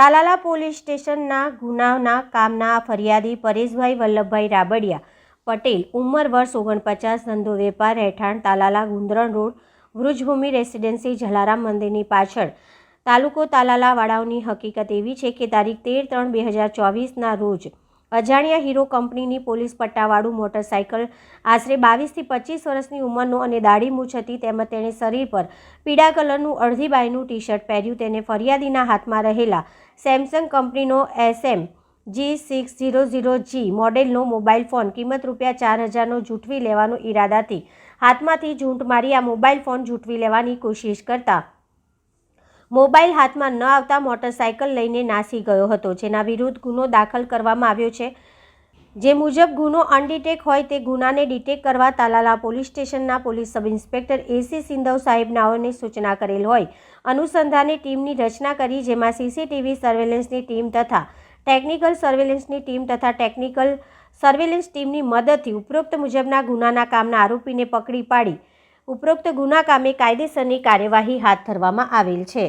Talala police સ્ટેશનના ગુનાના કામના ફરિયાદી પરેશભાઈ વલ્લભભાઈ રાબડિયા પટેલ ઉંમર વર્ષ ઓગણપચાસ ધંધો વેપાર રહેઠાણ તાલાલા ગુંદરણ રોડ વૃજભૂમિ રેસિડેન્સી જલારામ મંદિરની પાછળ. તાલુકો તાલાલા વાળાઓની હકીકત એવી છે કે તારીખ તેર ત્રણ બે હજાર ચોવીસના રોજ અજાણ્યા હીરો કંપનીની પોલીસ પટ્ટાવાળું મોટરસાયકલ. આશરે બાવીસથી પચીસ વર્ષની ઉંમરનો અને દાઢી મૂછ હતી તેમજ તેણે શરીર પર પીળા કલરનું અડધી બાયનું ટી શર્ટ પહેર્યું. તેને ફરિયાદીના હાથમાં રહેલા સેમસંગ કંપનીનો SM G six zero zero G મોડેલનો મોબાઈલ ફોન કિંમત રૂપિયા ચાર હજારનો જૂઠવી લેવાનો ઈરાદાથી હાથમાંથી ઝૂંટ મારી આ મોબાઈલ ફોન જૂઠવી લેવાની કોશિશ કરતા મોબાઈલ હાથમાં ન આવતા મોટરસાયકલ લઈને નાસી ગયો હતો, જેના વિરુદ્ધ ગુનો દાખલ કરવામાં આવ્યો છે. જે મુજબ ગુનો અનડિટેક હોય તે ગુનાને ડિટેક કરવા તાલાલા પોલીસ સ્ટેશનના police sub inspector A C Sindhav સાહેબનાઓને સૂચના કરેલ હોય. અનુસંધાને ટીમની રચના કરી, જેમાં સીસીટીવી સર્વેલન્સની ટીમ તથા ટેકનિકલ સર્વેલન્સની ટીમ તથા ટેકનિકલ સર્વેલન્સ ટીમની મદદથી ઉપરોક્ત મુજબના ગુનાના કામના આરોપીને પકડી પાડી. ઉપરોક્ત ગુના કામે કાયદેસરની કાર્યવાહી હાથ ધરવામાં આવેલ છે.